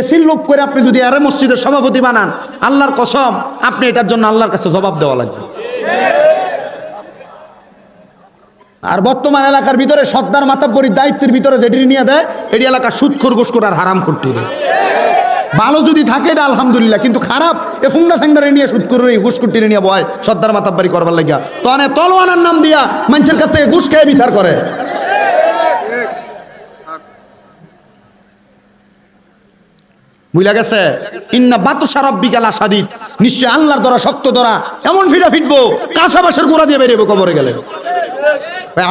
এসির লোক করে আপনি যদি আরে মসজিদের সভাপতি বানান, আল্লাহর কসম, আপনি এটার জন্য আল্লাহর কাছে জবাব দেওয়া লাগবে। আর বর্তমান এলাকার ভিতরে সর্দার মাতাব্বরীর দায়িত্বের ভিতরে যেটি নিয়ে দেয়, এটি এলাকা সুৎখোর গোসকোর আর হারাম করতে হবে ভালো যদি থাকে, এটা আলহামদুলিল্লাহ, কিন্তু খারাপ, এ ফুংনা স্যাংডারে নিয়ে সুদ করে ঘুষ কুটি নিয়ে বয় সর্দার মাতাব্বারি করবার লাগিয়া। তো অনে তলোয়ানার নাম দিয়া মানুষের কাছ থেকে ঘুষ খেয়ে বিচার করে। বুঝলা গেছে? ইন্না বাতুসা রব্বিকাল আসাদিত নিশ্চয় আল্লাহর দ্বারা শক্ত দ্বারা এমন ফিটা ফিটবো কাঁচা বাসের গোড়া দিয়ে বেরিয়ে কবরে গেলে।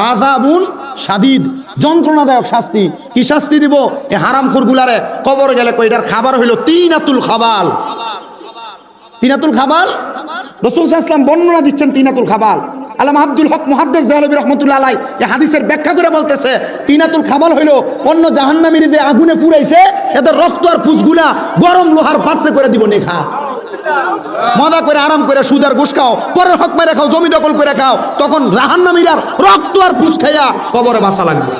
আজাবুন সাদিদ যন্ত্রণাদায়ক শাস্তি। কি শাস্তি দিব? এ হারাম গুলারে কবর গেলে কইটার খাবার হইল? তিন আতুল খাবাল। তিনাতুল খাবাল? রসুল ইসলাম বর্ণনা দিচ্ছেন তিনাতুল খাবাল। আলাম আব্দুল হক মুহাদ্দেস দেহলবী রহমতুল্লাহ আলাই এই হাদিসের ব্যাখ্যা করে বলতেছে, তিনাতুল খাবাল হইল অন্য জাহান্নামীর যে আগুনে পুরাইছে এদের রক্ত আর ফুসগুলা গরম লোহার পাত্রে করে দিব নেখা। মজা করে আরাম করে সুদের ঘুষ খাও, পরের হক মেরে খাও, জমি দখল করে খাও, তখন জাহান্নামীরার রক্ত আর ফুস খাইয়া কবরে বাসা লাগবে।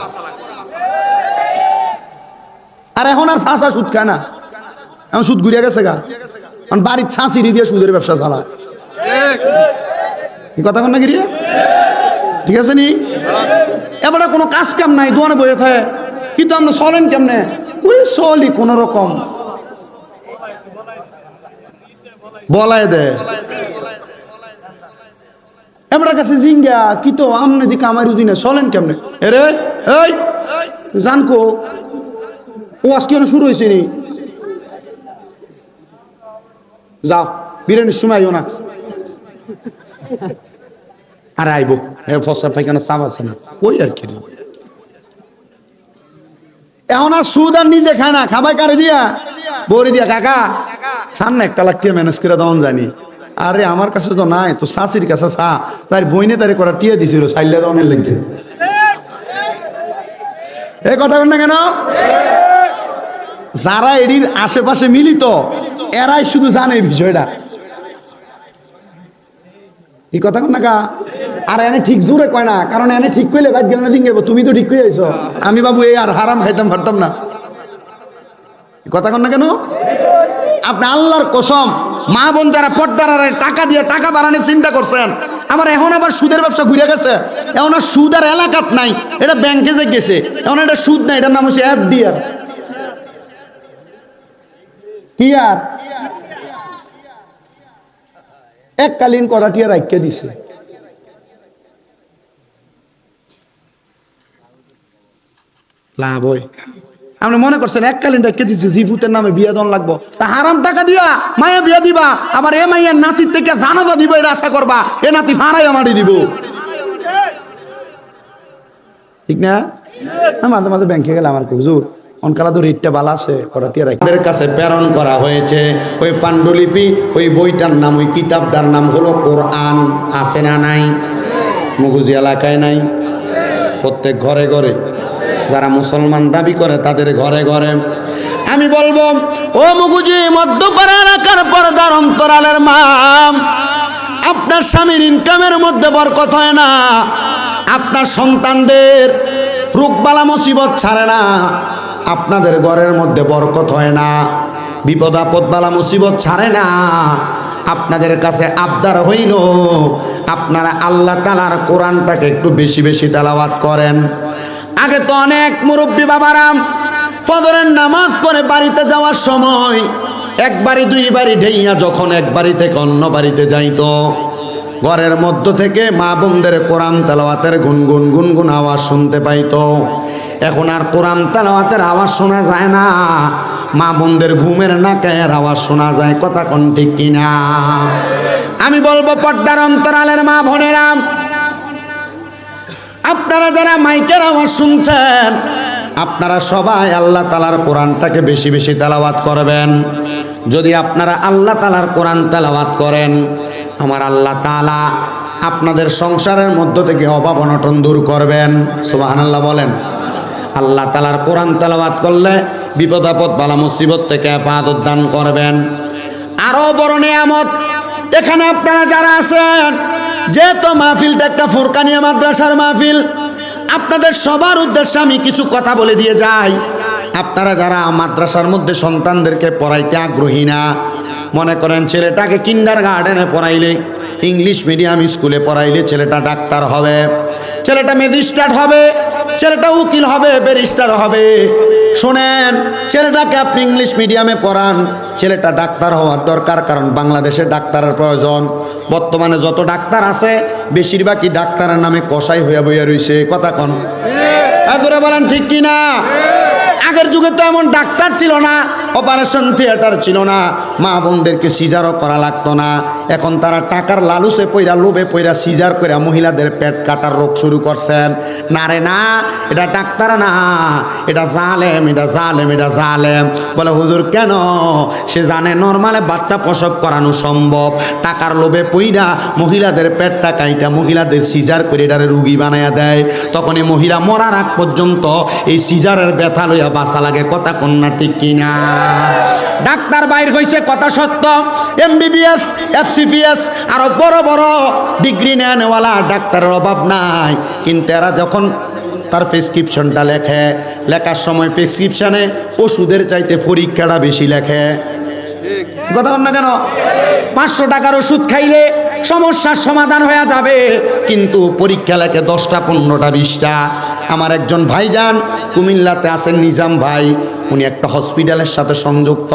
আর এখন আর ছাঁচা সুদ খায় না। এখন সুদ ঘুরিয়ে গেছে গা। এখন বাড়ির ছাঁচি দিয়ে সুদের ব্যবসা চালায়। কথা কন না গিরিয়ে? ঠিক আছে নি? এবারে কোনো কাজ কাম নাই দোয়ানে বসে থাকে। কিন্তু আমরা চলেন কেমনে? ওই চলি কোন রকম। বলায় দে। এবার কাছে জিঙ্গা কি তো আমনে দিকে আমার উদিনে চলেন কেমনে? এরে এই জানকো ও আজকে শুরু হয়েছে নি। যাও, বিরিয়ানির সময় না। আর আইব ফসা পাইখানা চাপ আছে না। ওই আর কি এখন আর সুদ আর নিজে খায় না, খাবাই কারে দিয়া? বড়ি দিয়া, কাকা। ছান না একটা লাখ ম্যানেজ করে দেওয়ান জানি। আরে আমার কাছে তো নাই তো শাশির কাছে চা তার বইনে তারে করা টিয়া দিছিল সাইলে দেওয়ানের লেগে। এ কথা বল না কেন? যারা এটির আশেপাশে মিলিত এরাই শুধু জানে বিষয়টা। এই কথা না আর এনে ঠিক জোরে কয় না, কারণ এনে ঠিক কইলে বাইক গেল না তুমি তো ঠিক আইছো। আমি বাবু এই আর হারাম খাইতাম, পারতাম না। কথা কন না কেন? আপনি আল্লাহর কসম, মা বোন যারা পর্দার টাকা দিয়ে টাকা বাড়ানোর চিন্তা করছেন, আমার এখন আবার সুদের ব্যবসা ঘুরে গেছে। এখন আর সুদ আর এলাকাত নাই, এটা ব্যাংকে যে গেছে। এখন এটা সুদ নাই, এটার নাম হচ্ছে এফডি আর কি আর এককালীন করাটিয়া রাখিয়ে দিছে। আপনি মনে করছেন এককালীন রাখিয়ে দিছে জিফুতের নামে বিয়া দন লাগবো। তা হারাম টাকা দিয়া মায়া বিয়া দিবা, আবার এ মাইয়ার নাতির থেকে জানাজা দিব, এটা আশা করবা, এ নাতি ফাড়াই আমারই দিব। ঠিক না? মাঝে মাঝে ব্যাংকে গেলে আমার হুজুর। অনকালা তো রেটটা ভালো আছে তাদের কাছে প্রেরণ করা হয়েছে, ওই পাণ্ডুলিপি, ওই বইটার নাম, ওই কিতাবটার নাম হলো কোরআন, আছে না নাই? মুগুজি এলাকায় নাই? প্রত্যেক ঘরে ঘরে। যারা মুসলমান দাবি করে, তাদের ঘরে ঘরে। আমি বলব, ও মুগুজি, মধ্যপাড়া এলাকার পর্দার অন্তরালের মা, আপনার স্বামীর ইনকামের মধ্যে বরকত হয় না। আপনার সন্তানদের রোগবালা মুসিবত ছাড়ে না। আপনাদের ঘরের মধ্যে বরকত হয় না, বিপদ আপদ বালা মুসিবত ছাড়ে না। আপনাদের কাছে আবদার হইল, আপনারা আল্লাহ তালার কোরআনটাকে একটু বেশি বেশি তেলাওয়াত করেন। আগে তো অনেক মুরব্বী বাবারাম ফজরের নামাজ পড়ে বাড়িতে যাওয়ার সময় একবারই দুইবারই ঢেইয়া যখন এক বাড়ি থেকে অন্য বাড়িতে যাইতো, ঘরের মধ্য থেকে মা বোনদের কোরআন তেলাওয়াতের গুনগুন গুনগুন আওয়াজ শুনতে পাইতো। এখন আর কোরআন তেলাওয়াতের আওয়াজ শোনা যায় না। মা বোনদের ঘুমের নাকের আওয়াজ শোনা যায়, কথা কোন ঠিক কিনা? আমি বলব, পর্দার অন্তরালের মা বোনেরাম আপনারা যারা মাইকের আওয়াজ শুনছেন, আপনারা সবাই আল্লাহ তালার কোরআনটাকে বেশি বেশি তেলাওয়াত করবেন। যদি আপনারা আল্লাহ তালার কোরআন তেলাওয়াত করেন, আমার আল্লাহ তালা আপনাদের সংসারের মধ্য থেকে অভাব অনটন দূর করবেন। আল্লাহ বলেন। আল্লাহ তালার কোরআন তালাবাদ করলে বিপদ আপদ বালা মুসিবত থেকে হেফাজত দান করবেন। আরও বড় নিয়ামত, এখানে আপনারা যারা আছেন, যেহেতু মাহফিলটা একটা ফুরকানিয়া মাদ্রাসার মাহফিল, আপনাদের সবার উদ্দেশ্যে আমি কিছু কথা বলে দিয়ে যাই। আপনারা যারা মাদ্রাসার মধ্যে সন্তানদেরকে পড়াইতে আগ্রহী না, মনে করেন ছেলেটাকে কিন্ডার গার্ডেনে পড়াইলে, ইংলিশ মিডিয়াম স্কুলে পড়াইলে ছেলেটা ডাক্তার হবে। ছেলেটা ম্যাজিস্ট্রেট হবে, ছেলেটা উকিল হবে ব্যারিস্টার হবে। শোনেন, ছেলেটাকে আপনি ইংলিশ মিডিয়ামে পড়ান, ছেলেটা ডাক্তার হওয়ার দরকার, কারণ বাংলাদেশে ডাক্তারের প্রয়োজন। বর্তমানে যত ডাক্তার আছে, বেশিরভাগই ডাক্তারের নামে কষাই হইয়া বইয়া রইছে, কথা কন। এতরে বলেন ঠিক কি না আগের যুগে তো এমন ডাক্তার ছিল না অপারেশন থিয়েটার ছিল না। মা বোনদেরকে সিজারও করা লাগতো না। এখন তারা টাকার লালুসে পইরা লোভে পইরা সিজার করে মহিলাদের পেট কাটার রোগ শুরু করছেন। না রে না, এটা ডাক্তার না। এটা জালেম এটা জালেম এটা জালেম। বলে, হুজুর, কেন? সে জানে নর্মালে বাচ্চা প্রসব করানো সম্ভব। টাকার লোভে পইরা মহিলাদের পেটটা কাইটা মহিলাদের সিজার করে এটারে রুগী বানাইয়া দেয়। তখন এই মহিলা মরার আগ পর্যন্ত এই সিজারের ব্যথা লইয়া বাসা লাগে। কথা কন্যা ঠিক কিনা? ডাক্তার বাইর হয়েছে কথা সত্য। এমবিবিএস এফসিপিএস আরও বড় বড় ডিগ্রি নেওয়ালা ডাক্তারের অভাব নাই। কিন্তু এরা যখন তার প্রেসক্রিপশনটা লেখে, লেখার সময় প্রেসক্রিপশানে ওষুধের চাইতে পরীক্ষাটা বেশি লেখে। কথা না কেন? পাঁচশো টাকার ওষুধ খাইলে সমস্যার সমাধান হয়ে যাবে। কিন্তু পরীক্ষা লেখে দশটা, পনেরোটা, বিশটা। আমার একজন ভাইজান কুমিল্লাতে আছেন, নিজাম ভাই। উনি একটা হসপিটালের সাথে সংযুক্ত।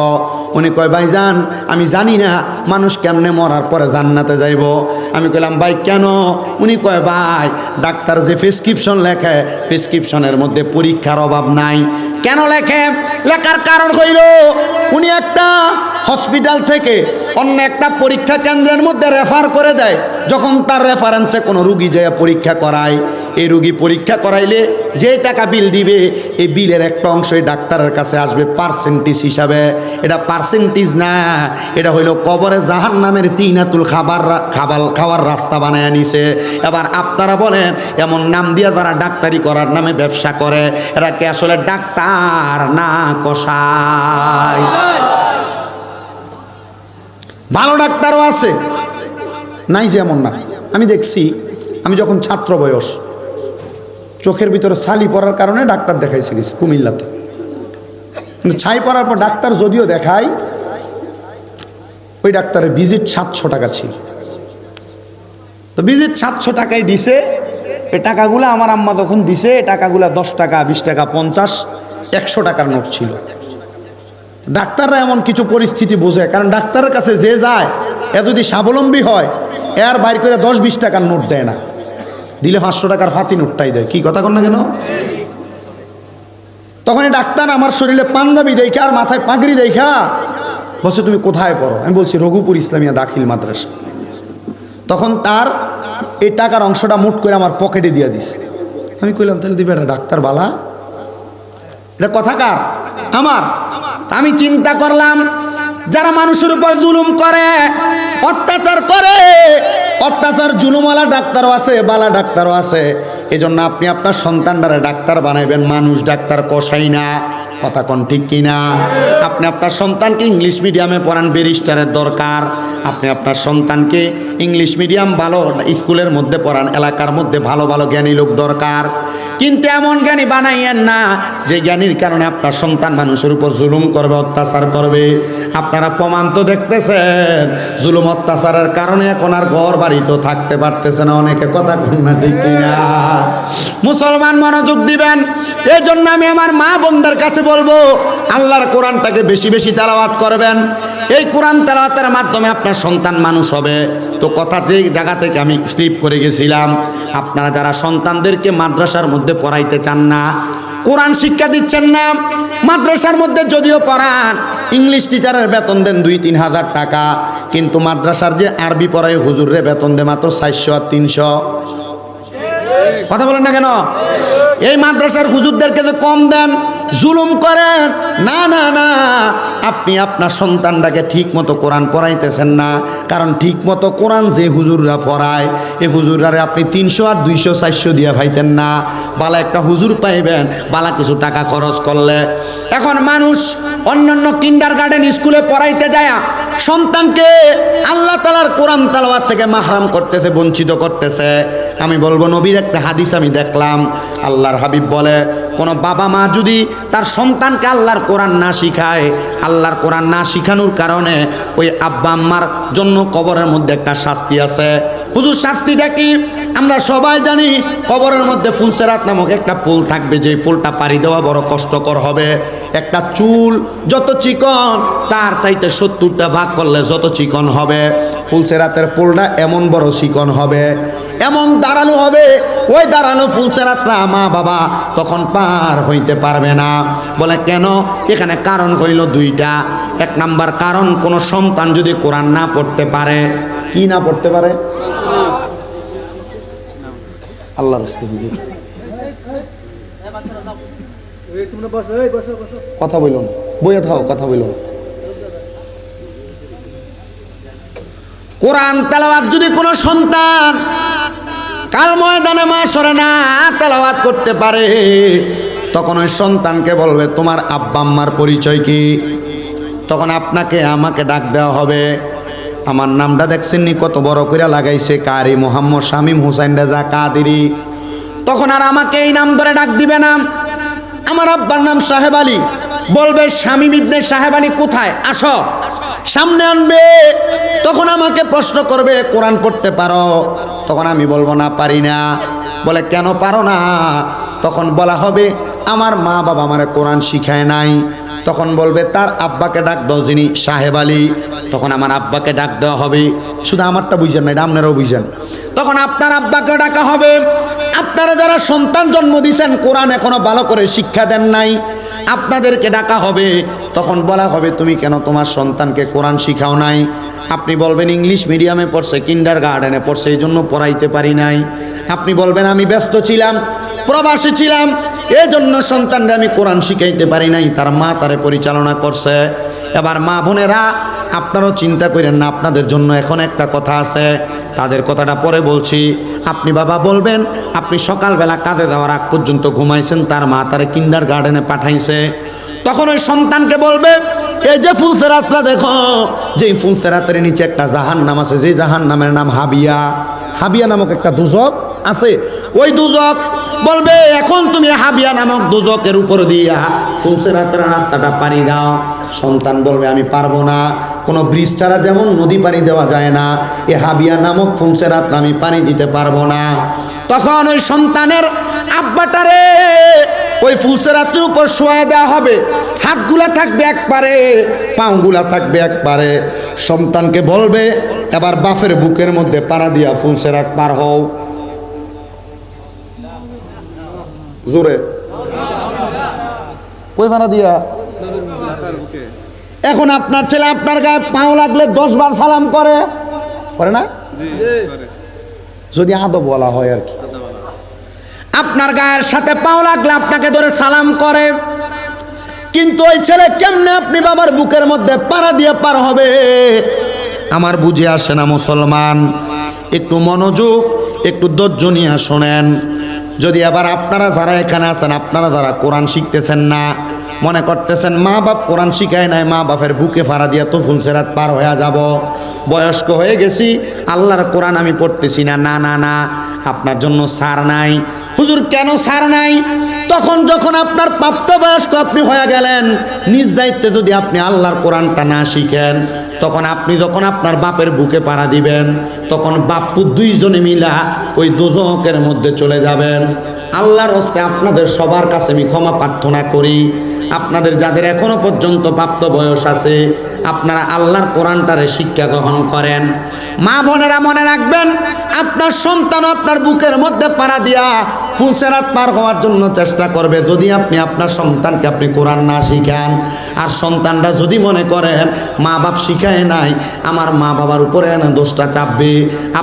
উনি কয়, ভাইজান, আমি জানি না মানুষ কেমনে মরার পরে জান্নাতে যাইব। আমি কইলাম, ভাই, কেন? উনি কয়, ভাই, ডাক্তার যে প্রেসক্রিপশন লেখে, প্রেসক্রিপশনের মধ্যে পরীক্ষার অভাব নাই। কেন লেখে? লেখার কারণ হইল, উনি একটা হসপিটাল থেকে অন্য একটা পরীক্ষা কেন্দ্রের মধ্যে রেফার করে দেয়। যখন তার রেফারেন্সে কোনো রুগী যায় পরীক্ষা করায়, এই রুগী পরীক্ষা করাইলে যে টাকা বিল দিবে, এই বিলের একটা অংশ এই ডাক্তারের কাছে আসবে পার্সেন্টেজ হিসাবে। এটা পার্সেন্টেজ না, এটা হইল কবরে জাহান নামের তিনাতুল খাবার খাবার খাওয়ার রাস্তা বানায় নিছে। এবার আপনারা বলেন, এমন নাম দিয়ে তারা ডাক্তারি করার নামে ব্যবসা করে, এরা কি আসলে ডাক্তার না কষায় ভালো ডাক্তারও আছে। নাই যে এমন না। আমি দেখছি, আমি যখন ছাত্র বয়স, চোখের ভিতরে ছালি পড়ার কারণে ডাক্তার দেখাইছে গেছি কুমিল্লাতে। কিন্তু ছাই পড়ার পর ডাক্তার যদিও দেখাই ওই ডাক্তারের ভিজিট সাতশো টাকা ছিল। তো ভিজিট সাতশো টাকায় দিছে, এ টাকাগুলো আমার আম্মা যখন দিছে, এ টাকাগুলো দশ টাকা, বিশ টাকা, পঞ্চাশ, একশো টাকার নোট ছিল। ডাক্তাররা এমন কিছু পরিস্থিতি বোঝে, কারণ ডাক্তারের কাছে যে যায়, এ যদি স্বাবলম্বী হয়, এর বাইর করে দশ বিশ টাকার নোট দেয় না। দিলে পাঁচশো টাকার ফাতি নোটটাই দেয়। কি কথা কন না কেন? তখন ডাক্তার আমার শরীরে পাঞ্জাবি দেখা আর মাথায় পাগড়ি দেখা, বলছে, তুমি কোথায় পড়ো? আমি বলছি, রঘুপুর ইসলামিয়া দাখিল মাদ্রাসা। তখন তার এই টাকার অংশটা মোট করে আমার পকেটে দিয়ে দিছে। আমি কইলাম, তাহলে দিবে ডাক্তার বালা এটা কথা কার? আমার। আমি চিন্তা করলাম, যারা মানুষের উপর জুলুম করে, অত্যাচার করে, অত্যাচার জুলুমওয়ালা ডাক্তারও আছে, বালা ডাক্তারও আছে এই জন্য আপনি আপনার সন্তানটারে ডাক্তার বানাইবেন, মানুষ ডাক্তার কষাই না। কথা কোন ঠিক কিনা আপনি আপনার সন্তানকে ইংলিশ মিডিয়ামে পড়ান, ব্যারিস্টারের দরকার। আপনি আপনার সন্তানকে ইংলিশ মিডিয়াম ভালো স্কুলের মধ্যে পড়ান, এলাকার মধ্যে ভালো ভালো জ্ঞানী লোক দরকার। কিন্তু এমন জ্ঞানী বানাইয়েন না, যে জ্ঞানীর কারণে আপনার সন্তান মানুষের উপর জুলুম করবে, অত্যাচার করবে। আপনারা প্রমাণ তো দেখতেছেন, জুলুম অত্যাচারের কারণে এখন আর ঘর বাড়ি তো থাকতে পারতেছে না, অনেকে কথা কন না, ঠিক মুসলমান মনোযোগ দিবেন। এই জন্য আমি আমার মা বোনদের কাছে বলব, আল্লাহর কোরআনটাকে বেশি বেশি তেলাওয়াত করবেন। এই কোরআন তেলাওয়াতের মাধ্যমে আপনার সন্তান মানুষ হবে। তো কথা যেই জায়গা থেকে আমি স্লিপ করে গেছিলাম, আপনারা যারা সন্তানদেরকে মাদ্রাসার মধ্যে পড়াইতে চান না, কোরআন শিক্ষা দিচ্ছেন না, মাদ্রাসার মধ্যে যদিও পড়ান, ইংলিশ টিচারের বেতন দেন দুই, তিন হাজার টাকা, কিন্তু মাদ্রাসার যে আরবি পড়ায় হুজুরে বেতন দেয় মাত্র চারশো আর তিনশো। কথা বলেন না কেন? এই মাদ্রাসার হুজুরদেরকে তো কম দেন, জুলুম করেন, না না না আপনি আপনার সন্তানটাকে ঠিক মতো কোরআন পড়াইতেছেন না। কারণ ঠিক মতো কোরআন যে হুজুররা পড়ায় এই হুজুররারে আপনি তিনশো আর দুইশো, চারশো দিয়ে পাইতেন না। বালা একটা হুজুর পাইবেন, বালা কিছু টাকা খরচ করলে। এখন মানুষ অন্যান্য কিন্ডার গার্ডেন স্কুলে পড়াইতে যায় সন্তানকে আল্লাহ তালার কোরআন তালাওয়াত থেকে মাহরাম করতেছে, বঞ্চিত করতেছে। আমি বলব, নবীর একটা হাদিস আমি দেখলাম। আল্লাহর হাবিব বলে, কোনো বাবা মা যদি তার সন্তানকে আল্লাহর কোরআন না শিখায় আল্লাহর কোরআন না শিখানোর কারণে ওই আব্বা আম্মার জন্য কবরের মধ্যে একটা শাস্তি আছে। হুজুর, শাস্তিটা কি? আমরা সবাই জানি কবরের মধ্যে ফুলসেরাত নামক একটা পুল থাকবে যে পুলটা পাড়ি দেওয়া বড় কষ্টকর হবে। একটা চুল, যত চিকন, তার চাইতে সত্তরটা ভাগ করলে যত চিকন হবে। ফুলসেরাতের পুলটা এমন বড় চিকন হবে এমন দাঁড়ানো হবে ওই দাঁড়ানো ফুলসেরাতটা মা বাবা তখন পার হইতে পারবে না। বলে কেন? এখানে কারণ হইল দুইটা। এক নাম্বার কারণ কোনো সন্তান যদি কোরআন না পড়তে পারে কি না পড়তে পারে? আল্লাহ হুজুর। কথা বলুন বইয়ে থাও কথা বলুন কোরআন তেলাওয়াত যদি কোনো সন্তান কাল ময়দানে মা সরে না তেলাওয়াত করতে পারে, তখন ওই সন্তানকে বলবে, তোমার আব্বা আম্মার পরিচয় কি? তখন আপনাকে, আমাকে ডাক দেওয়া হবে। আমার নামটা দেখছেন নি কত বড় করে লাগাইছে, কারি মোহাম্মদ শামীম হুসাইন রাজা কাদিরি। তখন আর আমাকে এই নাম ধরে ডাক দিবে না। আমার আব্বার নাম সাহেব আলী। বলবে স্বামী ইবনে সাহেব আলী কোথায়? আসো। সামনে আনবে। তখন আমাকে প্রশ্ন করবে, কোরআন পড়তে পারো? তখন আমি বলব, না, পারি না। বলে, কেন পারো না? তখন বলা হবে, আমার মা বাবা আমারে কোরআন শিখায় নাই। তখন বলবে, তার আব্বাকে ডাক দাও যিনি সাহেব আলী। তখন আমার আব্বাকে ডাক দেওয়া হবে। শুধু আমারটা বুঝছেন না, এটা আপনারাও বুঝছেন তখন আপনার আব্বাকে ডাকা হবে। আপনারা যারা সন্তান জন্ম দিয়েছেন, কোরআন এখনও ভালো করে শিক্ষা দেন নাই। আপনাদেরকে ডাকা হবে, তখন বলা হবে, তুমি কেন তোমার সন্তানকে কোরআন শিখাও নাই? আপনি বলবেন, ইংলিশ মিডিয়ামে পড়ছে কিন্ডার গার্ডেনে পড়ছে এই জন্য পড়াইতে পারি নাই। আপনি বলবেন, আমি ব্যস্ত ছিলাম, প্রবাসী ছিলাম এই জন্য সন্তানরা আমি কোরআন শিখাইতে পারি নাই। তার মা তারে পরিচালনা করছে। এবার মা বোনেরা, আপনারাও চিন্তা করেন না, আপনাদের জন্য এখন একটা কথা আছে। তাদের কথাটা পরে বলছি। আপনি বাবা বলবেন, আপনি সকালবেলা কাজে দেওয়ার আগ পর্যন্ত ঘুমাইছেন, তার মা তারে কিন্ডার গার্ডেনে পাঠাইছে। তখন ওই সন্তানকে বলবে, এই যে ফুলসেরাতটা দেখো যে ফুলসেরাতের নিচে একটা জাহান নাম আছে যে জাহান নামের নাম হাবিয়া। হাবিয়া নামক একটা দুজক আছে। ওই দুজক বলবে, এখন তুমি হাবিয়া নামক দুজকের উপর দিয়া ফুলসেরাতের রাস্তাটা পানি দাও। সন্তান বলবে, আমি পারব না। কোনো ব্রিজ ছাড়া যেমন নদী পানি দেওয়া যায় না, এ হাবিয়া নামক ফুলসেরাত আমি পানি দিতে পারব না। তখন ওই সন্তানের আব্বাটারে ওই ফুলসেরাতের উপর শোয়া দেওয়া হবে। হাতগুলা থাকবে একবারে পাওগুলা থাকবে একবারে। সন্তানকে বলবে, এবার বাফের বুকের মধ্যে পাড়া দিয়া ফুলসেরাত পার হও। জোরে। কই পাড়া দিয়া? এখন আপনার ছেলে আপনার গায়ে পাও লাগলে দশ বার সালাম করে। করে না? যদি আদব বলা হয় আর কি। আপনার গায়ের সাথে পাও লাগলে আপনাকে ধরে সালাম করে। কিন্তু ওই ছেলে কেমনে আপনি বাবার বুকের মধ্যে পাড়া দিয়ে পার হবে? আমার বুঝে আসে না মুসলমান। একটু মনোযোগ একটু ধৈর্য নিয়ে শোনেন। যদি আবার আপনারা যারা এখানে আছেন, আপনারা যারা কোরআন শিখতেছেন না, মনে করতেছেন মা বাপ কোরআন শিখায় নাই, মা বাপের বুকে ফাড়া দিয়ে তো ফুলসেরাত পার হয়ে যাব। বয়স্ক হয়ে গেছি, আল্লাহর কোরআন আমি পড়তেছি না না না না, আপনার জন্য সার নাই। হুজুর, কেন সার নাই? তখন যখন আপনার প্রাপ্তবয়স্ক আপনি হয়ে গেলেন, নিজ দায়িত্বে যদি আপনি আল্লাহর কোরআনটা না শিখেন তখন আপনি যখন আপনার বাপের বুকে পাড়া দিবেন, তখন বাপ্পু দুইজনে মিলা ওই দুজকের মধ্যে চলে যাবেন। আল্লাহর হস্তে আপনাদের সবার কাছে আমি ক্ষমা প্রার্থনা করি। আপনাদের যাদের এখনও পর্যন্ত প্রাপ্ত বয়স আছে, আপনারা আল্লাহর কোরআনটারে শিক্ষা গ্রহণ করেন। মা বোনেরা মনে রাখবেন, আপনার সন্তান আপনার বুকের মধ্যে পাড়া দিয়া ফুলসেরাত পার হওয়ার জন্য চেষ্টা করবে। যদি আপনি আপনার সন্তানকে আপনি কোরআন না শিখান, আর সন্তানরা যদি মনে করেন, মা বাপ শিখায় নাই, আমার মা বাবার উপরে না দোষটা চাপবে।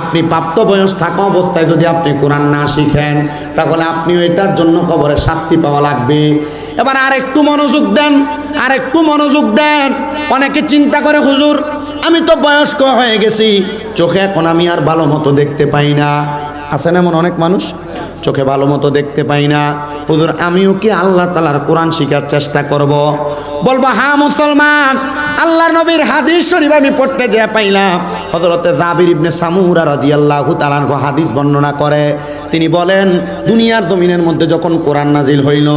আপনি প্রাপ্ত বয়স থাকা অবস্থায় যদি আপনি কোরআন না শিখেন, তাহলে আপনিও এটার জন্য কবরে শাস্তি পাওয়া লাগবে। এবার আর একটু মনোযোগ দেন আর একটু মনোযোগ দেন। অনেকে চিন্তা করে, হুজুর, আমি তো বয়স্ক হয়ে গেছি, চোখে এখন আমি আর ভালো মতো দেখতে পাই না। আছেন এমন অনেক মানুষ? চোখে ভালো মতো দেখতে পাই না। হুজুর, আমিও কি আল্লাহ তালার কোরআন শিখার চেষ্টা করব। বলব হা মুসলমান আল্লাহ নবীর হাদিস শরীফ আমি পড়তে যে পাইলাম। হজরতে জাবির ইবনে সামুরা রাদিয়াল্লাহু তাআলা হাদিস বর্ণনা করে। তিনি বলেন, দুনিয়ার জমিনের মধ্যে যখন কোরআন নাজিল হইল,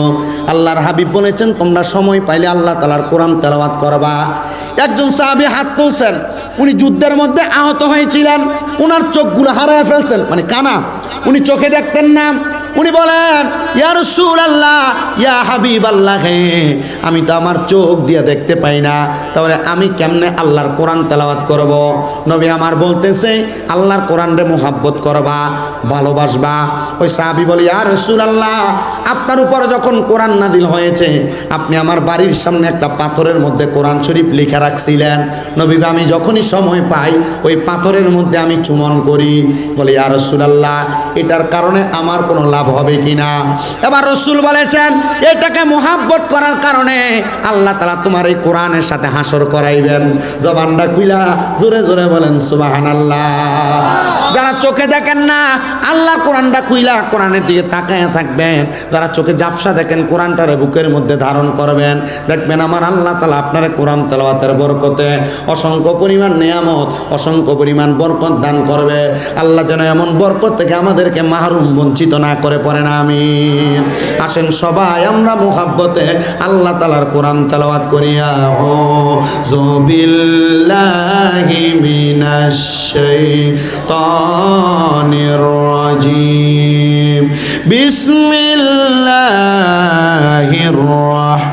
আল্লাহর হাবিব বলেছেন, তোমরা সময় পাইলে আল্লাহ তালার কোরআন তেলাওয়াত করবা। একজন সাহাবী হাত তুলছেন। উনি যুদ্ধের মধ্যে আহত হয়েছিলেন ওনার চোখগুলো হারায় ফেলছেন মানে কানা। উনি চোখে দেখতেন না উনি বলেন, ইয়া রসুল আল্লাহ ইয়া হাবিব আল্লাহ আমি তো আমার চোখ দিয়ে দেখতে পাই না, তাহলে আমি কেমনে আল্লাহর কোরআন তেলাওয়াত করব? নবী আমার বলতেছে, আল্লাহর কোরআনরে মোহাব্বত করবা, ভালোবাসবা। ওই সাহাবি বলে, ইয়া রসুল আল্লাহ আপনার উপর যখন কোরআন নাদিল হয়েছে, আপনি আমার বাড়ির সামনে একটা পাথরের মধ্যে কোরআন শরীফ লিখে রাখছিলেন। নবী আমি যখনই সময় পাই, ওই পাথরের মধ্যে আমি চুমন করি। বলে, ইয়া রসুল আল্লাহ এটার কারণে আমার কোনো লাভ হবে কি না এবার রসুল বলেছেন, এটাকে মোহাব্বত করার কারণে আল্লাহ তালা তোমার এই কোরআনের সাথে হাসর করাইবেন। জবানটা খুইলা জোরে জোরে বলেন সুবাহান আল্লাহ যারা চোখে দেখেন না আল্লাহ কোরআনটা খুইলা কোরআনের দিকে তাকায় থাকবেন। যারা চোখে জাপসা দেখেন, কোরআনটারে বুকের মধ্যে ধারণ করবেন। দেখবেন আমার আল্লাহ তালা আপনার কোরআন তেলাওয়াতের বরকতে অসংখ্য পরিমাণ নেয়ামত, অসংখ্য পরিমাণ বরকত দান করবে। আল্লাহ যেন এমন বরকত থেকে আমাদেরকে মাহরুম বঞ্চিত না করে পড়েন আমি আসেন সবাই, আমরা মোহাব্বতে আল্লাহ তালার কোরআন তালাওয়াত করিয়া হো। জবিল্লাহি মিনাশ বিসমিল্লাহির রাহমানির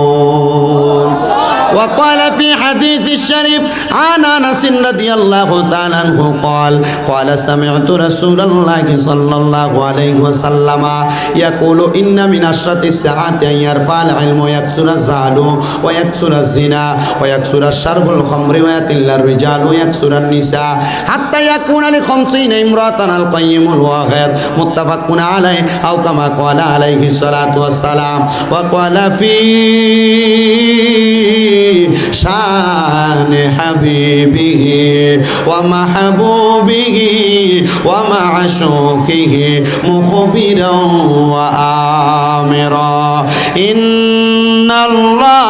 وقال في حديث الشريف عن أنس رضي الله تعالى عنه قال قال سمعت رسول الله صلى الله عليه وسلم يقول إن من أشرط الساعات أن يرفع العلم ويكثر الزاد ويكثر الزنا ويكثر الشرب الخمر ويقل الرجال ويكثر النساء حتى يكون لخمسين امرأة القيم الواغد متفق عليه أو كما قال عليه الصلاة والسلام. وقال في شان حبيبه ومحبوبه ومعشوقه مخبرا وآمرا إن الله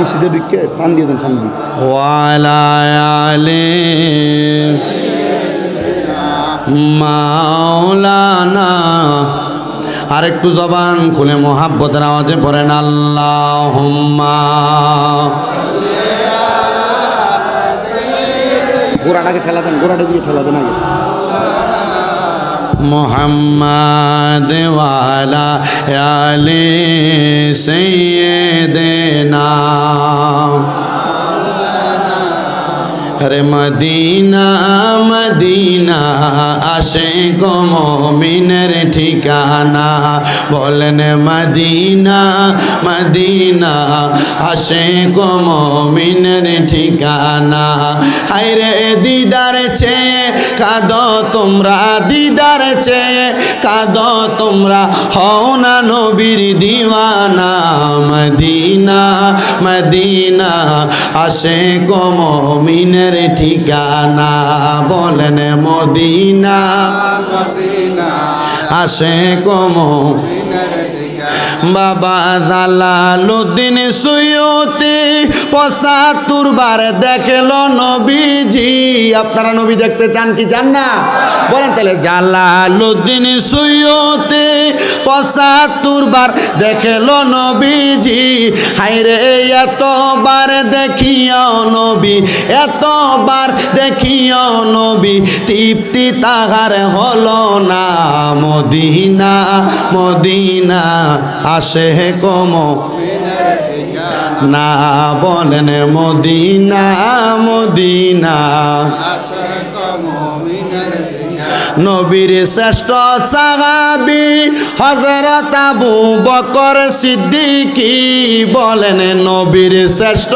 নিচেতে ঢুকে টান দিয়ে দেন সামনে। মাওলানা। আর একটু জবান খুলে মোহাব্বতের আওয়াজে পড়েন আল্লাহ গোড়াটাকে ঠেলা দেন গোড়াটা দিয়ে ঠেলা দেন আগে। মোহাম্মদ ওয়ালা আলে সৈয়দেনা আরে মদিনা মদিনা আসে গমিনের ঠিকানা। বলেন মদিনা মদিনা আসে গমিনের ঠিকানা। হাইরে দিদার চেয়ে কাদ তোমরা, দিদার চেয়ে কাদ তোমরা। হও না নবীর দিওয়ানা, মদিনা মদিনা আসে গমিনের ঠিকানা বলেন মদিনা। আসে কম বাবা জালালুদ্দিন সুয়ুতি পঁচাত্তর বার দেখল নবীজি। আপনারা নবী দেখতে চান কি চান না? বলেন তাহলে জালালুদ্দিন সুয়ুতি পঁচাত্তর বার দেখল নবীজি। হাইরে এতবার দেখিও নবী, এতবার দেখিও নবী, তৃপ্তি তাহার হলো না মদিনা মদিনা। আসে কম। না বলেন মদিনা মদিনা। নবীর শ্রেষ্ঠ সাহাবি হজরত আবু বকর সিদ্দিকি বলেন, নবীর শ্রেষ্ঠ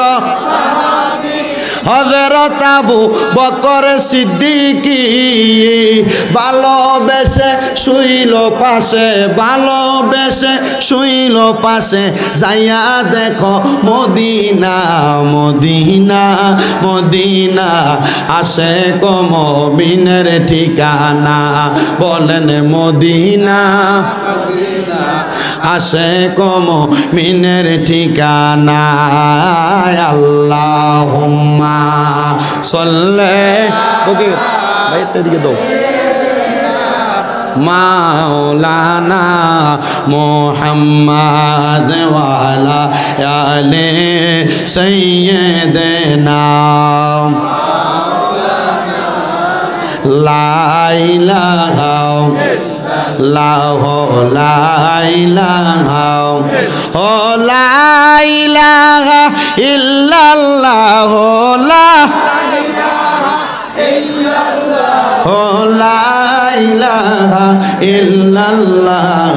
হজরত আবু বকর সিদ্দিকি ভালোবেসে শুইল পাশে ভালোবেসে শুইল পাশে, যাইয়া দেখো মদিনা মদিনা মদিনা আসে কম বিনের ঠিকানা, বলেন মদিনা। আসে কম মিনের ঠিকানা আল্লাহ সল্লে। ওকে দিকে দাও। মাওলানা মোহাম্মদ ওয়ালা আলে লাইলাহা লাহ লাইলাহা ও লাইলাহা ইল্লাল্লাহ লা ও লাইলাহা ইল্লাল্লাহ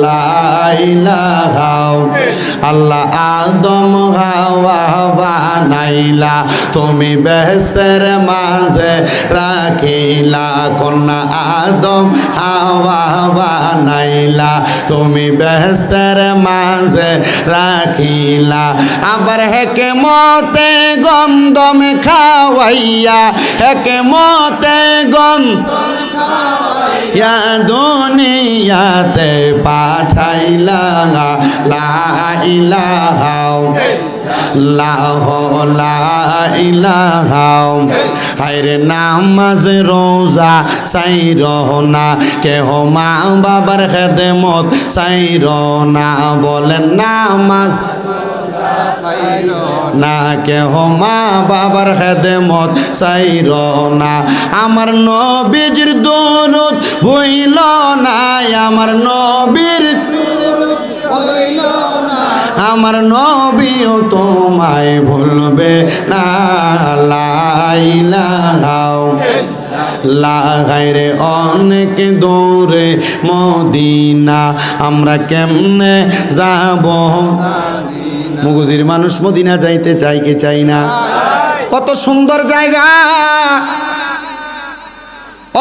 লাইলাহা আল্লাহ আদম হাওয়া বানাইলা, তুমি বেহেস্তের মাঝে রাখিলা, কন্যা আদম হাওয়া বানাইলা, তুমি বেহেস্তের মাঝে রাখিলা। আবার হেকে মতে গন্ধম খাওয়াইয়া হেকে মতে গন্ধ ইয়া দুনিয়াতে পাঠাইলা, লা ইলাহা লাহ লা ইলাহা হায়রে নামাজ, রোজা চাই না। কেহ মা বাবার খেদমত চাই না। বলেন, নামাজ না। কেহ মা বাবার খেদমত চাইর না। আমার নবীজির দৌলত ভইল না আমার নবীর আমার নবীও তোমায় ভুলবে না লাইলাহাও লাগাইরে অনেক দূরে মদিনা, আমরা কেমনে যাব? মুগুজির মানুষ মদিনা যাইতে চাই কি চাই না? কত সুন্দর জায়গা।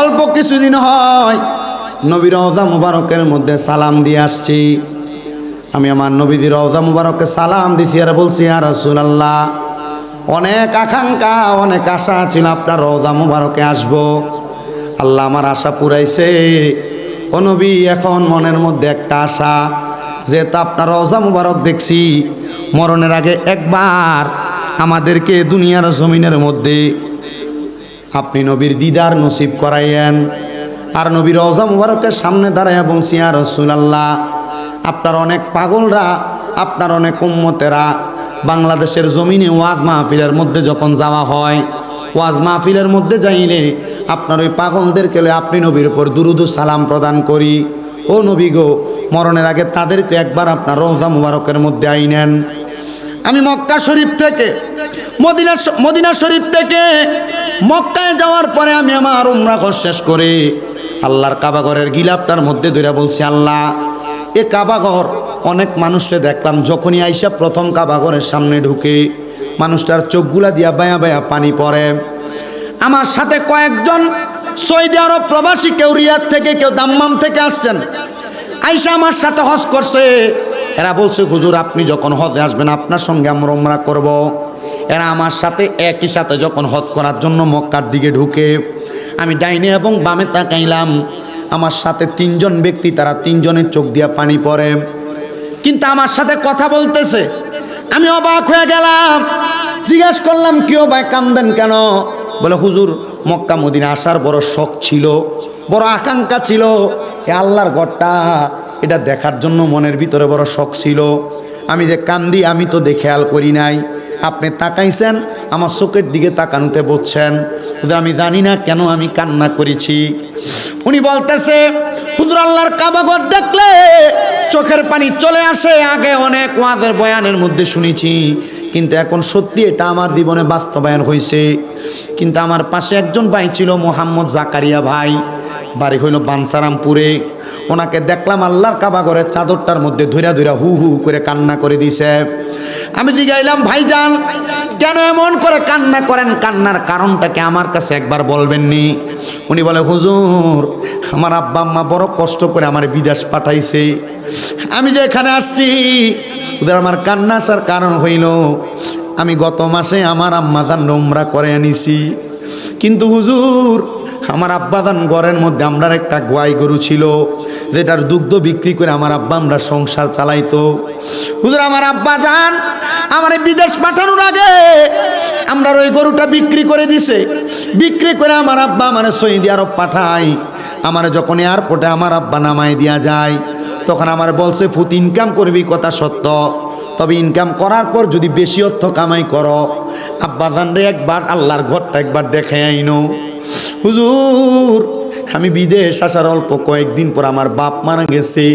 অল্প কিছুদিন হয় নবী রওজা মুবারকের মধ্যে সালাম দিয়ে আসছি। আমি আমার নবীদের রওজা মুবারককে সালাম দিছি আর বলছি আর রসুলাল্লাহ, অনেক আকাঙ্ক্ষা, অনেক আশা ছিল আপনার রওজা মুবারকে আসব। আল্লাহ আমার আশা পুরাইছে। ও নবী, এখন মনের মধ্যে একটা আশা, যেহেতু আপনার রওজা মুবারক দেখছি, মরণের আগে একবার আমাদেরকে দুনিয়ার জমিনের মধ্যে আপনি নবীর দিদার নসিব করাইয়েন। আর নবীর রওজা মুবারকের সামনে দাঁড়াইয়া বলছি আর রসুলাল্লাহ আপনার অনেক পাগলরা, আপনার অনেক উম্মতেরা। বাংলাদেশের জমিনে ওয়াজ মাহফিলের মধ্যে যখন যাওয়া হয়, ওয়াজ মাহফিলের মধ্যে যাইলে আপনার ওই পাগলদেরকে আপনি নবীর উপর দুরুদু সালাম প্রদান করি। ও নবী গো, মরণের আগে তাদেরকে একবার আপনার রোজা মুবারকের মধ্যে আইনেন। আমি মক্কা শরীফ থেকে, মদিনা মদিনা শরীফ থেকে মক্কায় যাওয়ার পরে আমি আমার উমরা ঘর শেষ করে। আল্লাহর কাবাগরের গিলাপটার মধ্যে ধরে বলছি, আল্লাহ এ কাবাঘর অনেক মানুষকে দেখলাম, যখনই আইসা প্রথম কাবাঘরের সামনে ঢুকে, মানুষটার চোখগুলা দিয়া বায়া বায়া পানি পড়ে। আমার সাথে কয়েকজন সৌদি আরব প্রবাসী কেউ রিয়াদ থেকে, কেউ দাম্মাম থেকে আসছেন। আইসা আমার সাথে হজ করছে। এরা বলছে, হুজুর, আপনি যখন হজে আসবেন, আপনার সঙ্গে আমরা উমরা করব। এরা আমার সাথে একই সাথে যখন হজ করার জন্য মক্কার দিকে ঢুকে। আমি ডাইনে এবং বামে তাকাইলাম। আমার সাথে তিনজন ব্যক্তি, তারা তিনজনের চোখ দিয়া পানি পড়ে। কিন্তু আমার সাথে কথা বলতেছে। আমি অবাক হয়ে গেলাম। জিজ্ঞাসা করলাম কেউ ভাই, কান্দেন কেন? বলে, হুজুর, মক্কা, মদিনা আসার বড় শখ ছিল, বড় আকাঙ্ক্ষা ছিল। এ আল্লাহর ঘরটা, এটা দেখার জন্য মনের ভিতরে বড় শখ ছিল। আমি যে কান্দি, আমি তো দেখে খেয়াল করি নাই। আপনি তাকাইছেন, আমার চোখের দিকে তাকানোতে বলছেন আমি জানি না কেন আমি কান্না করেছি। উনি বলতেছে, হুজুর, আল্লাহর কাবাগর দেখলে চোখের পানি চলে আসে, আগে অনেক ওয়াজের বয়ানের মধ্যে শুনেছি। কিন্তু এখন সত্যি এটা আমার জীবনে বাস্তবায়ন হয়েছে। কিন্তু আমার পাশে একজন ভাই ছিল, মোহাম্মদ জাকারিয়া ভাই। বাড়ি হইল বানসারামপুরে। ওনাকে দেখলাম আল্লাহর কাবাগরের চাদরটার মধ্যে ধৈরা ধৈরা হু হু করে কান্না করে দিছে। আমি জিগাইলাম ভাইজান, কেন এমন করে কান্না করেন? কান্নার কারণটাকে আমার কাছে একবার বলবেননি? উনি বলে, হুজুর, আমার আব্বা আম্মা বড় কষ্ট করে আমার বিদেশ পাঠাইছে। আমি যে এখানে আসছি, ওদের আমার কান্না আসার কারণ হইল, আমি গত মাসে আমার আম্মাজান নোমরা করে আনিছি। কিন্তু হুজুর, আমার আব্বাদান ঘরের মধ্যে আমরার একটা গোয়াই গরু ছিল, যেটার দুগ্ধ বিক্রি করে আমার আব্বা আমরা সংসার চালাইতো। হুজুর, আমার আব্বা যান আমার বিদেশ পাঠানোর আগে আমরা ওই গরুটা বিক্রি করে দিছে। বিক্রি করে আমার আব্বা আমার সৌদি আরব পাঠাই আমার যখন এয়ারপোর্টে আমার আব্বা নামাই দিয়া যায়, তখন আমার বলছে, ফুত ইনকাম করবি, কথা সত্য। তবে ইনকাম করার পর যদি বেশি অর্থ কামাই করো, আব্বা রে একবার আল্লাহর ঘরটা একবার দেখে আইনো। হুজুর আমি বিদেশ আসার অল্প কয়েকদিন পর আমার বাপ মারা গেছে।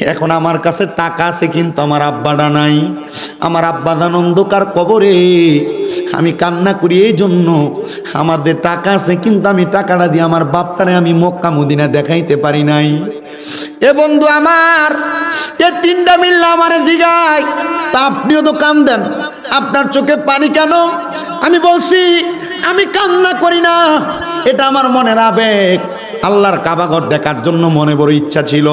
এখন আমার কাছে টাকা আছে কিন্তু আমার আব্বাটা নাই। আমার আব্বাদান অন্ধকার কবরে। আমি কান্না করি এই জন্য আমাদের টাকা আছে কিন্তু আমি টাকাটা দিয়ে আমার বাপটারে আমি মক্কা মদিনা দেখাইতে পারি নাই। এ বন্ধু আমার, এ তিনটা মিললে আমার দিঘায় তা আপনিও তো কান দেন আপনার চোখে পানি কেন? আমি বলছি, আমি কান্না করি না। এটা আমার মনের আবেগ। আল্লাহর কাবাঘর দেখার জন্য মনে বড় ইচ্ছা ছিল।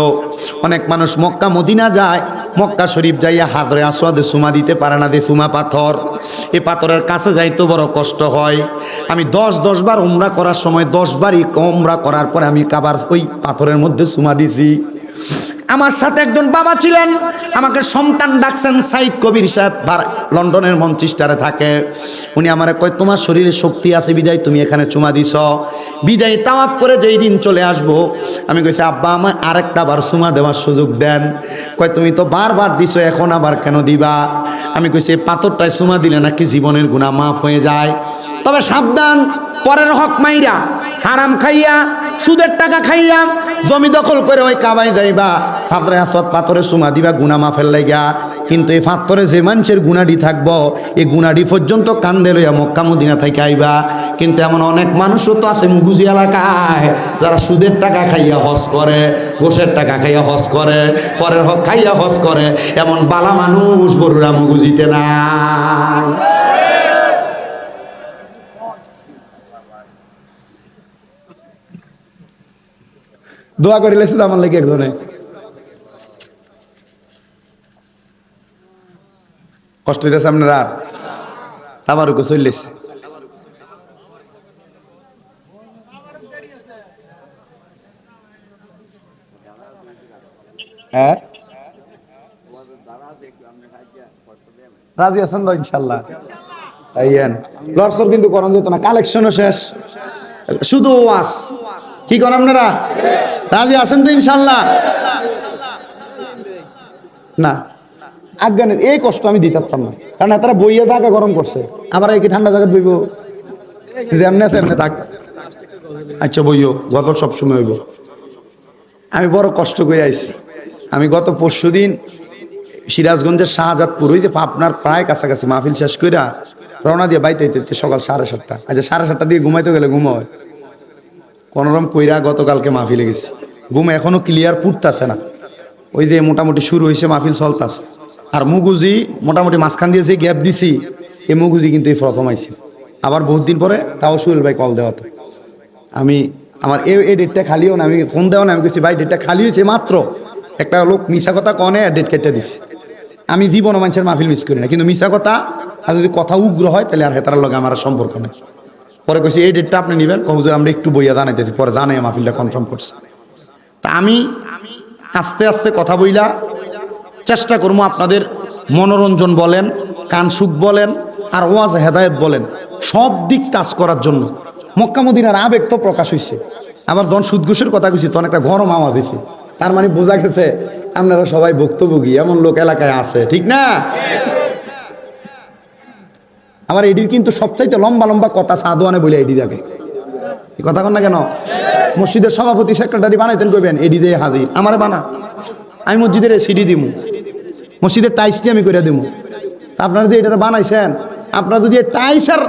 অনেক মানুষ মক্কা, মদিনা যায়। মক্কা শরীফ যাইয়া হাতরে আসোয়াদে সুমা দিতে পারে না দে সুমা পাথর। এ পাথরের কাছে যাইতে বড় কষ্ট হয়। আমি দশ দশবার উমরা করার সময় দশবারই উমরা করার পরে আমি কাবার ওই পাথরের মধ্যে সুমা দিছি। আমার সাথে একজন বাবা ছিলেন। আমাকে সন্তান ডাকছেন সাইদ কবির সাহেব লন্ডনের মঞ্চিস্টারে থাকে। উনি আমার কয়, তোমার শরীরে শক্তি আছে, বিদায়, তুমি এখানে চুমা দিছ। বিদায় তাওয়াপ করে যেই দিন চলে আসব, আমি কইছি, আব্বা আমার আরেকটা বার চুমা দেওয়ার সুযোগ দেন। কয়, তুমি তো বারবার দিছো, এখন আবার কেন দিবা? আমি কইছি পাথরটায় চুমা দিলে নাকি জীবনের গুণা মাফ হয়ে যায়। তবে সাবধান, পরের হক মাইরা, হারাম খাইয়া সুদের টাকা খাইয়া জমি দখল করে ওই কাবাই যাইবা। হাতরে হাসত, পাথরে সুমা দিবা, গুনা মাফের লাইগা কিন্তু এই পাথরে যে মানুষের গুণাডি থাকব, এই গুণাডি পর্যন্ত কান্দে লইয়া মক্কা মদিনা থেকে আইবা। কিন্তু এমন অনেক মানুষও তো আছে মুগুজি এলাকায়, যারা সুদের টাকা খাইয়া হস করে, গোসের টাকা খাইয়া হজ করে পরের হক খাইয়া হজ করে। এমন বালা মানুষ বড়ুরা মুগুজিতে নাই। দোয়া করে লেছে আমার লেগে একজনে। কষ্ট দিতেছে আপনার আর? আমার ওকে চললেছে হ্যাঁ? রাজি আছেন তো ইনশাল্লাহ? তাইয়েন লড়সর কিন্তু করণ যেত না, কালেকশনও শেষ। শুধু ওয়াস কি করেন আপনারা? রাজি আছেন তো ইনশাল্লাহ না। আজ্ঞানের এই কষ্ট আমি দিতে পারতাম না। কারণ তারা বইয়ে জায়গা গরম করছে। আবার এই কি ঠান্ডা জায়গা বইব? যেমনি আছে এমনি থাক। আচ্ছা বইও। গত সবসময় হইব। আমি বড় কষ্ট করে আইছি। আমি গত পরশু দিন সিরাজগঞ্জের শাহজাদপুর ওই যে আপনার প্রায় কাছাকাছি মাহফিল শেষ কইরা রওনা দিয়ে বাইতে সকাল সাড়ে সাতটা। আচ্ছা সাড়ে সাতটা দিয়ে ঘুমাইতে গেলে ঘুম কোনোরকম কইরা গতকালকে মাহফিলে গেছি। ঘুম এখনও ক্লিয়ার পুড়তাছে না। ওই যে মোটামুটি শুরু হয়েছে মাহফিল চলতাছে। আর মুগুজি মোটামুটি মাঝখান দিয়ে যে গ্যাপ দিছি, এই মুগুজি কিন্তু এই প্রথম আইছে। আবার বহুত দিন পরে তাও সুহেল ভাই কল দেওয়াতে। আমি আমার এই এই ডেটটা খালিও না, আমি ফোন দেওয়া না, আমি বলছি ভাই ডেটটা খালি হয়েছে মাত্র। একটা লোক মিশা কথা কনে ডেট কেটে দিছে। আমি জীবন মানুষের মাহফিল মিস করি না, কিন্তু মিশা কথা, আর যদি কথা উগ্র হয়, তাহলে আর হেতার লগে আমার সম্পর্ক নেই। পরে কইছি, এই ডেটটা আপনি নেবেন? কহুজুর আমরা একটু বইয়া জানাইতেছি। পরে জানাই মাহফিলটা কনফার্ম করছে। তা আমি আস্তে আস্তে কথা বইলা চেষ্টা করব আপনাদের মনোরঞ্জন বলেন, কান সুখ বলেন, আর ওয়াজ হেদায়েত বলেন, সব দিক টাচ করার জন্য। মক্কা মদিনার আবেগ তো প্রকাশ হয়েছে আবার যখন সুদঘুষের কথা কইছি, তখন একটা গরম আওয়াজ হয়েছে তার মানে বোঝা গেছে, আপনারা সবাই ভুক্তভোগী, এমন লোক এলাকায় আছে, ঠিক না? আবার এডির কিন্তু সবচাইতে লম্বা লম্বা কথা সাদোয়ানে বলে এডি আগে। কথা কন না কেন? মসজিদের সভাপতি, সেক্রেটারি বানাইতেন কইবেন, এডি দিয়ে হাজির, আমার বানা। আমি মসজিদের সিডি দিমু। মসজিদের টাইসটি আমি করে দিব আপনারা যে এটা বানাইছেন, আপনারা যদি টাইসের